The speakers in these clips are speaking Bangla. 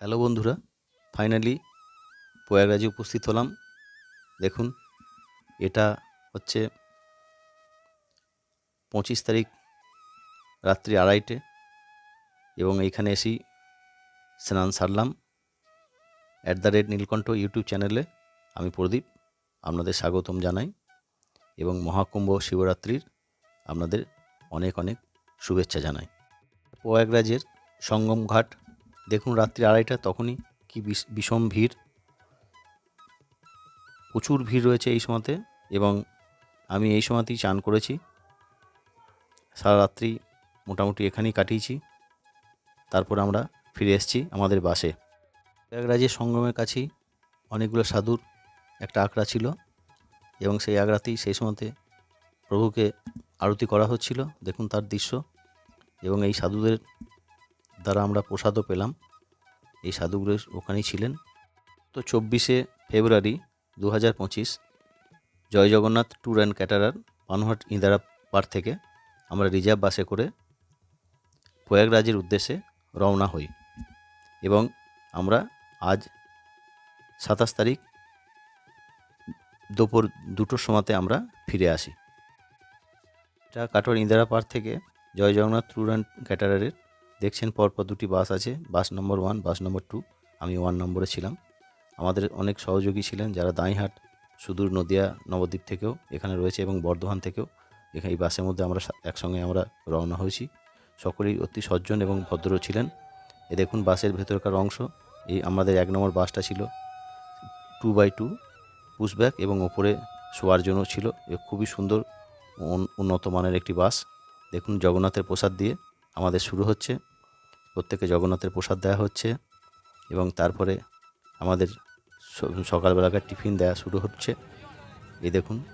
হ্যালো বন্ধুরা ফাইনালি প্রয়াগরাজে উপস্থিত হলাম। দেখুন, এটা হচ্ছে পঁচিশ তারিখ রাত্রি আড়াইটে এবং এইখানে এসেই স্নান সারলাম। At the rate Nilkantha YouTube চ্যানেলে আমি প্রদীপ, আপনাদের স্বাগতম জানাই এবং মহাকুম্ভ শিবরাত্রির আপনাদের অনেক অনেক শুভেচ্ছা জানাই। প্রয়াগরাজের সঙ্গম ঘাট দেখুন রাত্রি আড়াইটা, তখনই কি বিষ- বিষম ভিড়। প্রচুর ভিড় রয়েছে এই সময়তে এবং আমি এই সময়তেই চান করেছি। সারা রাত্রি মোটামুটি এখানেই কাটিয়েছি। তারপর আমরা ফিরে এসেছি আমাদের বাসে। প্রয়াগরাজের সঙ্গমের কাছেই অনেকগুলো সাধুর একটা আখড়া ছিল এবং সেই আখড়াতেই সেই সময়তে প্রভুকে আরতি করা হচ্ছিল। দেখুন তার দৃশ্য এবং এই সাধুদের দ্বারা আমরা প্রসাদও পেলাম। এই সাধুগুলো ওখানেই ছিলেন। তো চব্বিশে ফেব্রুয়ারি দু হাজার পঁচিশ Joy Jagannath tour and caterer Panhat ইন্দারা পার থেকে আমরা রিজার্ভ বাসে করে প্রয়াগরাজের উদ্দেশ্যে রওনা হই এবং আমরা আজ সাতাশ তারিখ দুপুর দুটোর সময়তে আমরা ফিরে আসি। এটা কাটোয়ার ইন্দিরা পার্ক থেকে জয় জগন্নাথ ট্যুর অ্যান্ড ক্যাটারারের দেখছেন পরপর দুটি বাস আছে, bus number one bus number two আমি ওয়ান নম্বরে ছিলাম। আমাদের অনেক সহযোগী ছিলেন যারা দাঁইহাট, সুদূর নদিয়া, নবদ্বীপ থেকেও এখানে রয়েছে এবং বর্ধমান থেকেও। এখানে এই বাসের মধ্যে আমরা একসঙ্গে আমরা রওনা হয়েছি। সকলেই অতি সজ্জন এবং ভদ্র ছিলেন। এ দেখুন বাসের ভেতরকার অংশ। এই আমাদের এক নম্বর বাসটা ছিল টু বাই টু পুশব্যাক এবং ওপরে শোয়ার জন্য ছিল। খুবই সুন্দর উন্নত মানের একটি বাস। দেখুন জগন্নাথের প্রসাদ দিয়ে আমাদের শুরু হচ্ছে। প্রত্যেকে জগন্নাথের প্রসাদ দেওয়া হচ্ছে এবং তারপরে আমাদের সকালবেলাকার টিফিন দেওয়া শুরু হচ্ছে। এই দেখুন।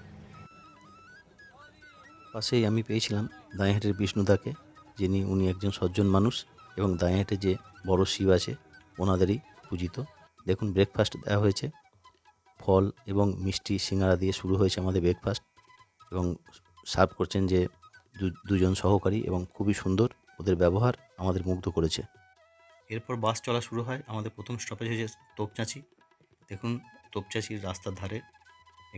পাশেই আমি পেয়েছিলাম দাঁইহাটের বিষ্ণুদাকে, যিনি, উনি একজন সজ্জন মানুষ এবং দাঁইহাটে যে বড় শিব আছে, ওনাদেরই পূজিত। দেখুন ব্রেকফাস্ট দেওয়া হয়েছে। ফল এবং মিষ্টি সিঙ্গারা দিয়ে শুরু হয়েছে আমাদের ব্রেকফাস্ট এবং সার্ভ করছেন যে দুজন সহকারী এবং খুবই সুন্দর। ওদের ব্যবহার আমাদের মুগ্ধ করেছে। এরপর বাস চলা শুরু হয় আমাদের প্রথম স্টপেজ হয়েছে তোপচাঁচি দেখুন তোপচাঁচির রাস্তার ধারে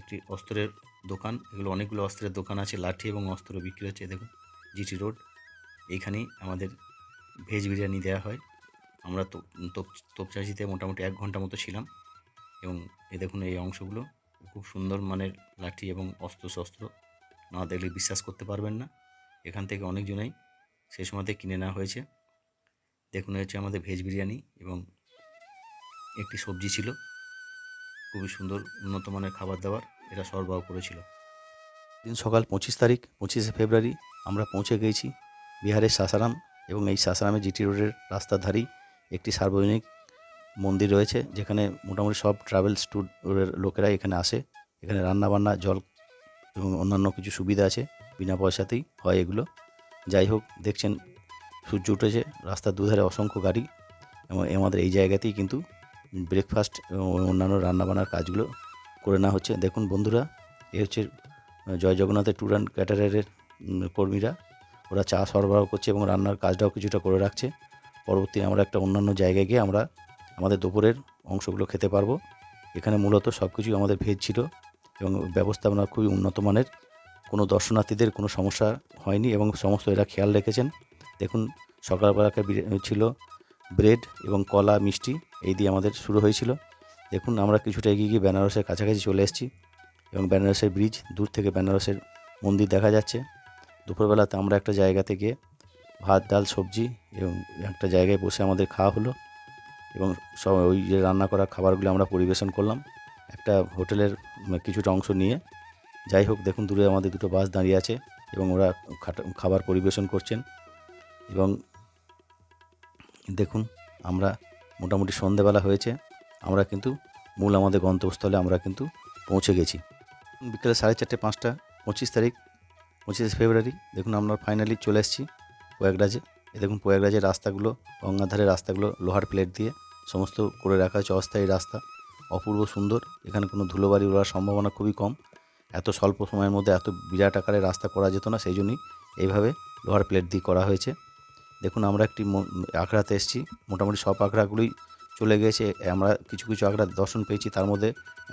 একটি অস্ত্রের দোকান। এগুলো অনেকগুলো অস্ত্রের দোকান আছে, লাঠি এবং অস্ত্র বিক্রি হচ্ছে, দেখুন, জিটি রোড। এইখানেই আমাদের ভেজ বিরিয়ানি দেওয়া হয়। আমরা তোপচাঁচিতে মোটামুটি এক ঘণ্টা মতো ছিলাম এবং এ দেখুন এই অংশগুলো খুব সুন্দর মানের লাঠি এবং অস্ত্র শস্ত্র না দেখলে বিশ্বাস করতে পারবেন না। এখান থেকে অনেকজনেই সেই সময়তে কিনে নেওয়া হয়েছে। দেখুন হচ্ছে আমাদের ভেজ বিরিয়ানি এবং একটি সবজি ছিল। খুবই সুন্দর, উন্নত মানের খাবার দাবার এরা সরবরাহ করেছিল। দিন সকাল পঁচিশ তারিখ, পঁচিশে ফেব্রুয়ারি আমরা পৌঁছে গিয়েছি বিহারের সাসারাম এবং এই সাসারামে জিটি রোডের রাস্তার ধারেই একটি সার্বজনিক মন্দির রয়েছে, যেখানে মোটামুটি সব ট্রাভেলস ট্যুরের লোকেরা এখানে আসে। এখানে রান্না বান্না জল এবং অন্যান্য কিছু সুবিধা আছে, বিনা পয়সাতেই হয় এগুলো। যাই হোক দেখছেন সূর্য উঠেছে রাস্তার দুধারে অসংখ্য গাড়ি এবং আমাদের এই জায়গাতেই কিন্তু ব্রেকফাস্ট এবং অন্যান্য রান্নাবান্নার কাজগুলো করে নেওয়া হচ্ছে। দেখুন বন্ধুরা এ হচ্ছে জয় জগন্নাথের ট্যুর অ্যান্ড ক্যাটারারের উম, কর্মীরা। ওরা চা সরবরাহ করছে এবং রান্নার কাজটাও কিছুটা করে রাখছে। পরবর্তী আমরা একটা অন্যান্য জায়গায় গিয়ে আমরা আমাদের দুপুরের অংশগুলো খেতে পারব। এখানে মূলত সব কিছুই আমাদের ভেজ ছিল এবং ব্যবস্থাপনা খুবই উন্নত মানের। কোনো দর্শনার্থীদের কোনো সমস্যা হয়নি এবং সমস্ত এরা খেয়াল রেখেছেন। দেখুন, সকালবেলাকার বিরি- ছিল ব্রেড এবং কলা, মিষ্টি, এই দিয়ে আমাদের শুরু হয়েছিল। দেখুন, আমরা কিছুটা এগিয়ে গিয়ে বেনারসের কাছাকাছি চলে এসেছি এবং বেনারসের ব্রিজ, দূর থেকে বেনারসের মন্দির দেখা যাচ্ছে। দুপুরবেলাতে আমরা একটা জায়গাতে গিয়ে ভাত, ডাল, সবজি এবং একটা জায়গায় বসে আমাদের খাওয়া হলো এবং সব ওই যে রান্না করা খাবারগুলো আমরা পরিবেশন করলাম। একটা হোটেলের কিছুটা অংশ নিয়ে যাই হোক, দেখুন দূরে আমাদের দুটো বাস দাঁড়িয়ে আছে এবং ওরা খাবার পরিবেশন করছেন এবং দেখুন, আমরা মোটামুটি সন্ধেবেলা হয়েছে, আমরা কিন্তু মূল আমাদের গন্তব্যস্থলে আমরা কিন্তু পৌঁছে গেছি। বিকেলে সাড়ে চারটে পাঁচটা, পঁচিশ তারিখ, পঁচিশে ফেব্রুয়ারি, দেখুন আমরা ফাইনালি চলে এসেছি প্রয়াগরাজে। এ দেখুন, প্রয়াগরাজের রাস্তাগুলো গঙ্গাধারের রাস্তাগুলো, লোহার প্লেট দিয়ে সমস্ত করে রাখা হয়েছে, অস্থায়ী রাস্তা, অপূর্ব সুন্দর, এখানে কোনো ধুলোবাড়ি ওড়ার সম্ভাবনা খুবই কম। এত স্বল্প সময়ের মধ্যে এত বিরাট আকারে রাস্তা করা যেত না, সেই জন্যই এইভাবে লোহার প্লেট দিয়ে করা হয়েছে। দেখুন, আমরা একটি আখড়াতে এসেছি। মোটামুটি সব আখড়াগুলোই চলে গিয়েছে। আমরা কিছু কিছু আখড়া দর্শন পেয়েছি। তার মধ্যে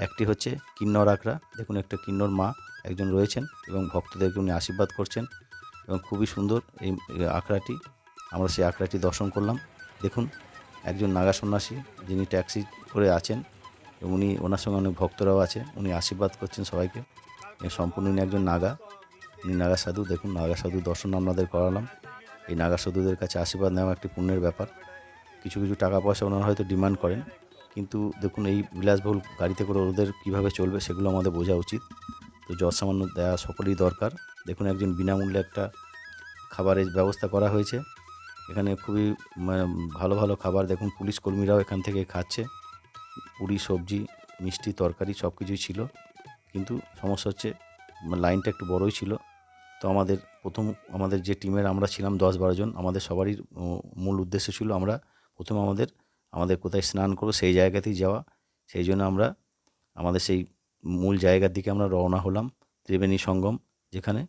একটি হচ্ছে কিন্নর আখড়া। দেখুন, একটা কিন্নর মা একজন রয়েছেন এবং ভক্তদেরকে উনি আশীর্বাদ করছেন এবং খুবই সুন্দর এই আখড়াটি। আমরা সেই আখড়াটি দর্শন করলাম। দেখুন, একজন নাগা সন্ন্যাসী যিনি ট্যাক্সি করে আছেন উনি ওনার সঙ্গে অনেক ভক্তরাও আছে উনি আশীর্বাদ করছেন সবাইকে। এ সম্পূর্ণ একজন নাগা। উনি নাগা সাধু। দেখুন, নাগা সাধু দর্শন আপনাদের করালাম। এই নাগা সাধুদের কাছে আশীর্বাদ নেওয়া একটি পুণ্যের ব্যাপার। কিছু কিছু টাকা পয়সা ওনারা হয়তো ডিমান্ড করেন। কিন্তু দেখুন, এই বিলাসবহুল গাড়িতে করে ওদের কীভাবে চলবে সেগুলো আমাদের বোঝা উচিত। তো যৎ সামান্য দেওয়া সকলেই দরকার। দেখুন, একজন বিনামূল্যে একটা খাবারের ব্যবস্থা করা হয়েছে। এখানে খুবই মানে ভালো ভালো খাবার। দেখুন, পুলিশ কর্মীরাও এখান থেকে খাচ্ছে। পুরি, সবজি, মিষ্টি, তরকারি সব কিছুই ছিল। কিন্তু সমস্যা হচ্ছে মানে লাইনটা একটু বড়ই ছিল। তো আমাদের প্রথম, আমাদের যে টিমের আমরা ছিলাম দশ জন, আমাদের সবারই মূল উদ্দেশ্য ছিল আমরা প্রথম আমাদের আমাদের কোথায় স্নান করব সেই জায়গাতেই যাওয়া। সেই জন্য আমরা, আমাদের সেই মূল জায়গার দিকে আমরা রওনা হলাম, ত্রিবেণী সঙ্গম যেখানে।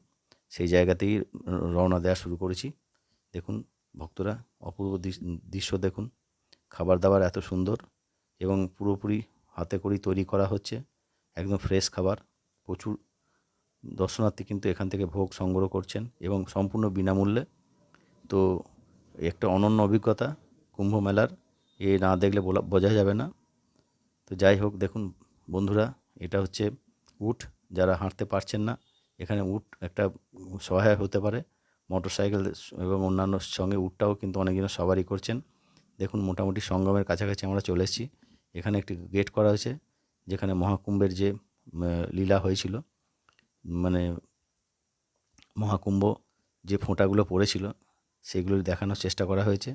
সেই জায়গাতেই রওনা দেওয়া শুরু করেছি। দেখুন ভক্তরা, অপূর্ব দৃশ- দৃশ্য দেখুন। খাবার দাবার এত সুন্দর এবং পুরোপুরি হাতে করেই তৈরি করা হচ্ছে। একদম ফ্রেশ খাবার, প্রচুর। দর্শনার্থী কিন্তু এখান থেকে ভোগ সংগ্রহ করছেন এবং সম্পূর্ণ বিনামূল্যে। তো একটা অনন্য অভিজ্ঞতা, কুম্ভ মেলার, এ না দেখলে বলা, বোঝা যাবে না। তো যাই হোক, দেখুন বন্ধুরা, এটা হচ্ছে উট, যারা হাঁটতে পারছেন না, এখানে উট একটা সহায় হতে পারে। মোটর সাইকেল এবং অন্যান্য সঙ্গে উটটাও কিন্তু অনেকজন সবারই করছেন। দেখুন, মোটামুটি সঙ্গমের কাছাকাছি আমরা চলে এখানে একটি গেট করা হয়েছে। যেখানে মহাকুম্ভের যে লীলা হয়েছিল মানে মহাকুম্ভ যে ফোঁটাগুলো পড়েছিল, সেগুলো দেখানোর চেষ্টা করা হয়েছে।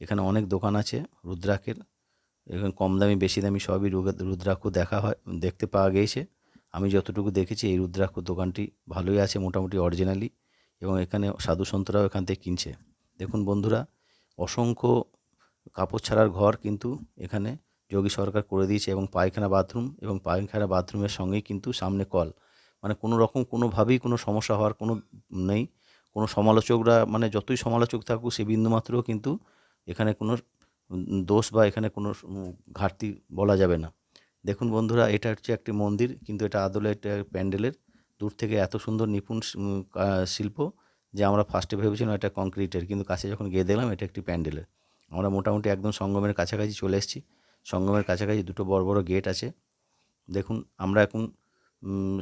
এখানে অনেক দোকান আছে রুদ্রাক্ষের, এখানে কম দামি, বেশি দামি সবই রুদ্রাক্ষ দেখা হয়, দেখতে পাওয়া গিয়েছে। আমি যতটুকু দেখেছি, এই রুদ্রাক্ষ দোকানটি ভালোই আছে, মোটামুটি অরিজিনালি এবং এখানে সাধু সন্তরাও এখান থেকে কিনছে। দেখুন বন্ধুরা, অসংখ্য কাপড় ছাড়ার ঘর কিন্তু এখানে যোগী সরকার করে দিয়েছে এবং পায়খানা বাথরুম এবং পায়খানা বাথরুমের সঙ্গেই কিন্তু সামনে কল। মানে কোনো রকম কোনোভাবেই কোনো সমস্যা হওয়ার কোনো নেই। কোনো সমালোচকরা মানে যতই সমালোচক থাকুক, সে বিন্দুমাত্রও কিন্তু এখানে কোনো দোষ বা এখানে কোনো ঘাটতি বলা যাবে না। দেখুন বন্ধুরা, এটা হচ্ছে একটি মন্দির, কিন্তু এটা আদলে এটা প্যান্ডেলের। দূর থেকে এত সুন্দর নিপুণ শিল্প যে আমরা ফার্স্টে ভেবেছিলাম এটা কংক্রিটের কিন্তু কাছে যখন গিয়ে দেখলাম এটা একটি প্যান্ডেলের। আমরা মোটামুটি একদম সঙ্গমের কাছাকাছি চলে এসেছি। সঙ্গমের কাছাকাছি দুটো বড় বড় গেট আছে। দেখুন, আমরা এখন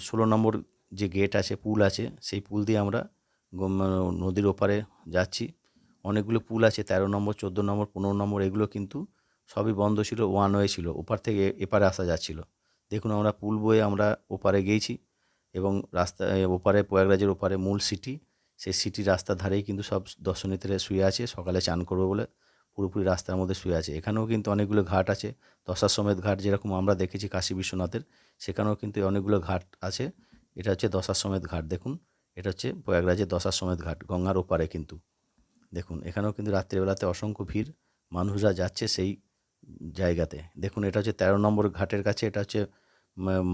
ষোলো নম্বর যে গেট আছে, পুল আছে, সেই পুল দিয়ে আমরা নদীর ওপারে যাচ্ছি। অনেকগুলো পুল আছে, তেরো নম্বর, চোদ্দ নম্বর, পনেরো নম্বর, এগুলো কিন্তু সবই বন্ধ ছিল ওয়ান ওয়ে ছিল, ওপার থেকে এপারে আসা যাচ্ছিল। দেখুন, আমরা পুল বয়ে আমরা ওপারে গিয়েছি এবং রাস্তা ওপারে প্রয়াগরাজের ওপারে মূল সিটি সেই সিটির রাস্তার ধারেই কিন্তু সব দর্শনার্থীরা শুয়ে আছে, সকালে চান করবে বলে। পুরোপুরি রাস্তার মধ্যে শুয়ে আছে। এখানেও কিন্তু অনেকগুলো ঘাট আছে। দশাশ্বমেধ ঘাট যেরকম আমরা দেখেছি কাশী বিশ্বনাথের, সেখানেও কিন্তু অনেকগুলো ঘাট আছে। এটা হচ্ছে দশাশ্বমেধ ঘাট, দেখুন। এটা হচ্ছে প্রয়াগরাজের দশাশ্বমেধ ঘাট, গঙ্গার ওপারে কিন্তু। দেখুন, এখানেও কিন্তু রাত্রিবেলাতে অসংখ্য ভিড়, মানুষরা যাচ্ছে সেই জায়গাতে। দেখুন, এটা হচ্ছে তেরো নম্বর ঘাটের কাছে, এটা হচ্ছে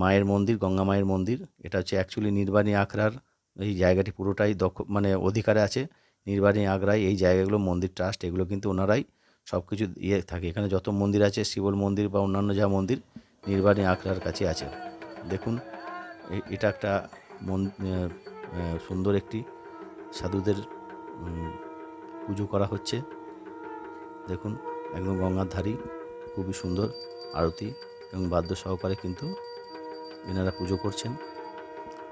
মায়ের মন্দির, গঙ্গা মায়ের মন্দির। এটা হচ্ছে অ্যাকচুয়ালি নির্বাণী আখড়ার এই জায়গাটি পুরোটাই দক্ষ মানে অধিকারে আছে। নির্বাণী আগ্রায় এই জায়গাগুলো, মন্দির ট্রাস্ট এগুলো কিন্তু ওনারাই সব কিছু ইয়ে থাকে। এখানে যত মন্দির আছে, শিবল মন্দির বা অন্যান্য যা মন্দির, নির্বাণী আগ্রার কাছে আছে। দেখুন এটা একটা সুন্দর একটি সাধুদের পুজো করা হচ্ছে। দেখুন, একদম গঙ্গার ধারী খুবই সুন্দর আরতি এবং বাদ্য সহকারে কিন্তু এনারা পুজো করছেন।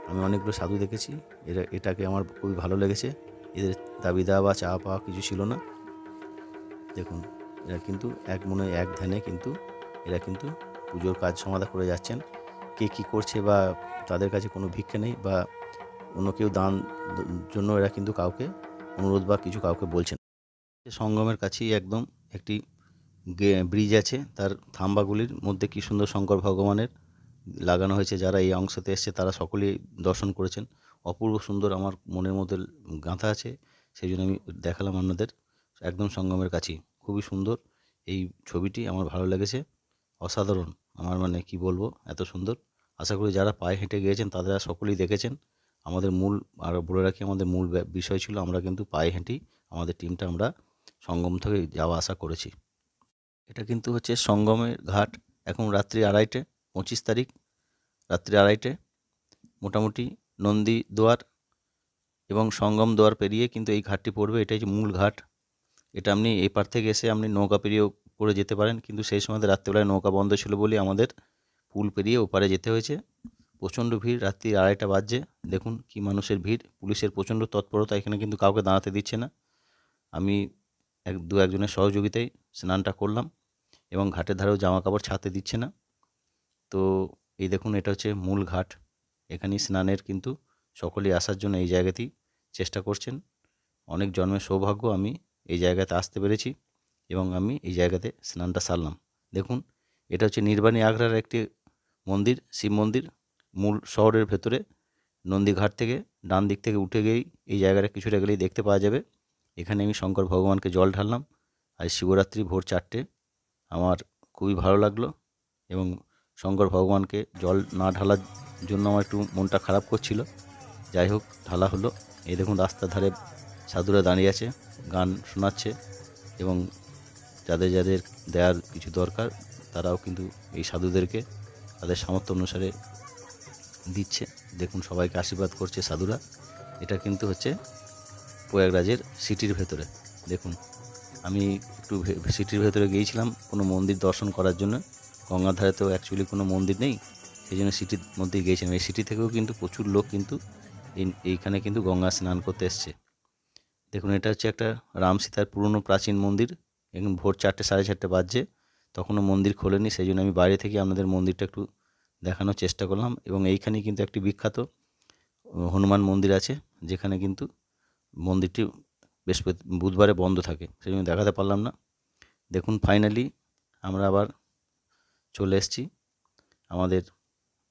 আমি অনেকগুলো সাধু দেখেছি। এরা, এটাকে আমার খুবই ভালো লেগেছে। এদের দাবি দাওয়া বা চাওয়া পাওয়া কিছু ছিল না। দেখুন, এরা কিন্তু এক মনে এক ধ্যানে কিন্তু, এরা কিন্তু পুজোর কাজ সমাধা করে যাচ্ছেন। কে কী করছে বা তাদের কাছে কোনো ভিক্ষা নেই বা অন্য কেউ দান জন্য এরা কিন্তু কাউকে অনুরোধ বা কিছু কাউকে বলছেন। সঙ্গমের কাছেই একদম একটি ব্রিজ আছে, তার থাম্বাগুলির মধ্যে কি সুন্দর শঙ্কর ভগবানের লাগানো হয়েছে, যারা এই অংশতে এসছে, তারা সকলেই দর্শন করেছেন। অপূর্ব সুন্দর আমার মনের মধ্যে গাঁথা আছে, সেই জন্য আমি দেখালাম আপনাদের। একদম সঙ্গমের কাছেই। খুবই সুন্দর এই ছবিটি, আমার ভালো লেগেছে। অসাধারণ। আমার মানে কি বলব, এত সুন্দর। আশা করি যারা পায়ে হেঁটে গিয়েছেন তারা সকলেই দেখেছেন। আমাদের মূল, আর বলে রাখি, আমাদের মূল বিষয় ছিল আমরা কিন্তু পায়ে হেঁটেই আমাদের টিমটা আমরা সঙ্গম থেকে যাওয়া আসা করেছি। এটা কিন্তু হচ্ছে সঙ্গমের ঘাট। এখন রাত্রি আড়াইটে, পঁচিশ তারিখ, রাত্রি আড়াইটে। মোটামুটি নন্দী দুয়ার এবং সঙ্গম দুয়ার পেরিয়ে কিন্তু এই ঘাটটি পড়বে। এটাই যে মূল ঘাট। এটা আপনি এপার থেকে এসে আপনি নৌকা পেরিয়েও করে যেতে পারেন। কিন্তু সেই সময় রাত্রিবেলায় নৌকা বন্ধ ছিল বলে আমাদের পুল পেরিয়ে ওপারে যেতে হয়েছে। প্রচণ্ড ভিড়, রাত্রি আড়াইটা বাজছে। দেখুন কি মানুষের ভিড়। পুলিশের প্রচণ্ড তৎপরতা এখানে কিন্তু কাউকে দাঁড়াতে দিচ্ছে না। আমি এক, দু একজনের সহযোগিতায় স্নানটা করলাম এবং ঘাটের ধারেও জামা কাপড় ছাড়তে দিচ্ছে না। তো এই দেখুন, এটা হচ্ছে মূল ঘাট। এখানেই স্নানের কিন্তু সকলেই আসার জন্য এই জায়গাতেই চেষ্টা করছেন। অনেক জন্মের সৌভাগ্য আমি এই জায়গাতে আসতে পেরেছি এবং আমি এই জায়গাতে স্নানটা সারলাম। দেখুন, এটা হচ্ছে নির্বাণী আগ্রার একটি মন্দির, শিব মন্দির। মূল শহরের ভেতরে নন্দীঘাট থেকে ডান দিক থেকে উঠে গিয়েই এই জায়গাটা কিছুটা গেলেই দেখতে পাওয়া যাবে। এখানে আমি শঙ্কর ভগবানকে জল ঢাললাম। আজ শিবরাত্রি ভোর চারটে। আমার খুবই ভালো লাগল এবং শঙ্কর ভগবানকে জল না ঢালার জন্য আমার একটু মনটা খারাপ করছিল। যাই হোক, ঢালা হলো। এই দেখুন, রাস্তার ধারে সাধুরা দাঁড়িয়ে আছে, গান শোনাচ্ছে এবং যাদের যাদের দেওয়ার কিছু দরকার, তারাও কিন্তু এই সাধুদেরকে তাদের সামর্থ্য অনুসারে দিচ্ছে। দেখুন, সবাইকে আশীর্বাদ করছে সাধুরা। এটা কিন্তু হচ্ছে প্রয়াগরাজের সিটির ভেতরে। দেখুন, আমি একটু সিটির ভেতরে গিয়েছিলাম কোনো মন্দির দর্শন করার জন্য। গঙ্গার ধারে তো অ্যাকচুয়ালি কোনো মন্দির নেই, সেই জন্য সিটির মধ্যেই গিয়েছিলাম। এই সিটি থেকেও কিন্তু প্রচুর লোক কিন্তু এই- এইখানে কিন্তু গঙ্গা স্নান করতে এসছে। দেখুন, এটা হচ্ছে একটা রাম সীতার পুরনো প্রাচীন মন্দির। এখন ভোর চারটে, সাড়ে চারটে বাজছে, তখনও মন্দির খোলেনি, সেই জন্য আমি বাইরে থেকে আপনাদের মন্দিরটা একটু দেখানোর চেষ্টা করলাম। এবং এইখানে কিন্তু একটি বিখ্যাত হনুমান মন্দির আছে, যেখানে কিন্তু মন্দিরটি বৃহস্পতি, বুধবারে বন্ধ থাকে, সেই জন্য দেখাতে পারলাম না। দেখুন ফাইনালি আমরা আবার চলে এসেছি আমাদের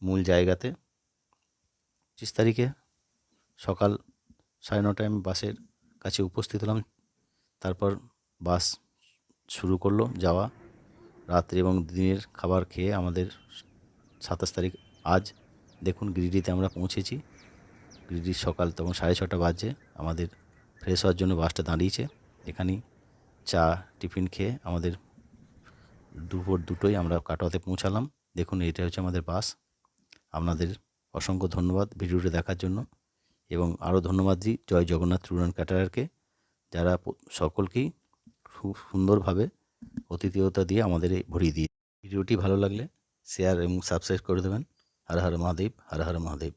মূল জায়গাতে। পঁচিশ তারিখে সকাল সাড়ে নটায় আমি বাসের কাছে উপস্থিত হলাম। তারপর বাস শুরু করল যাওয়া। রাত্রি এবং দিনের খাবার খেয়ে আমাদের সাতাশ তারিখ আজ দেখুন গিরিডিতে আমরা পৌঁছেছি। গিরিডির সকাল তখন সাড়ে ছটা বাজছে। আমাদের ফ্রেশ হওয়ার জন্য বাসটা দাঁড়িয়েছে। এখানেই চা, টিফিন খেয়ে আমাদের দুপুর দুটোই আমরা কাটোয়াতে পৌঁছালাম। দেখুন এটা হচ্ছে আমাদের বাস। আপনাদের অসংখ্য ধন্যবাদ ভিডিওটি দেখার জন্য। এবং আরও ধন্যবাদ দিই জয় জগন্নাথ ট্যুর ক্যাটারারকে, যারা সকলকেই খুব সুন্দরভাবে অতিথিয়তা দিয়ে আমাদের ভরিয়ে দিয়ে ভিডিওটি ভালো লাগলে শেয়ার এবং সাবস্ক্রাইব করে দেবেন। হর হর মহাদেব, হর হর মহাদেব।